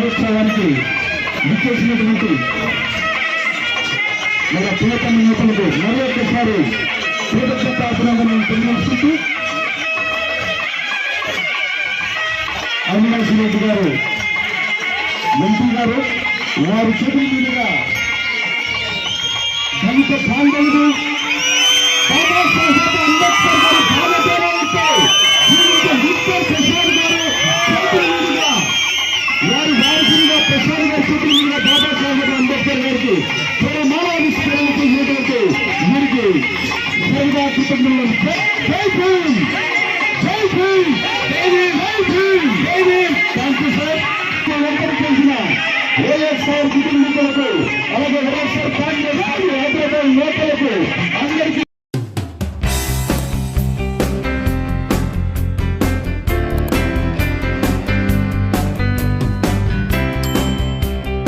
మహోత్సవానికి విచ్చేసినటువంటి మన ప్రియతమ నేతలకు మరి ఒక్కసారి కృతజ్ఞత అభినందనలు తెలియజేస్తూ అవినాష్ రెడ్డి గారు మంత్రి గారు వారి చేతుల మీదుగా గణిత బాంధవుడు దుర్గా కుటుంబంలో జై భీమ్ జై భీమ్ జై భీమ్ జై భీమ్ థ్యాంక్ యూ అలాగే వైఎస్ఆర్ కాంగ్రెస్ నేతలకు అందరికీ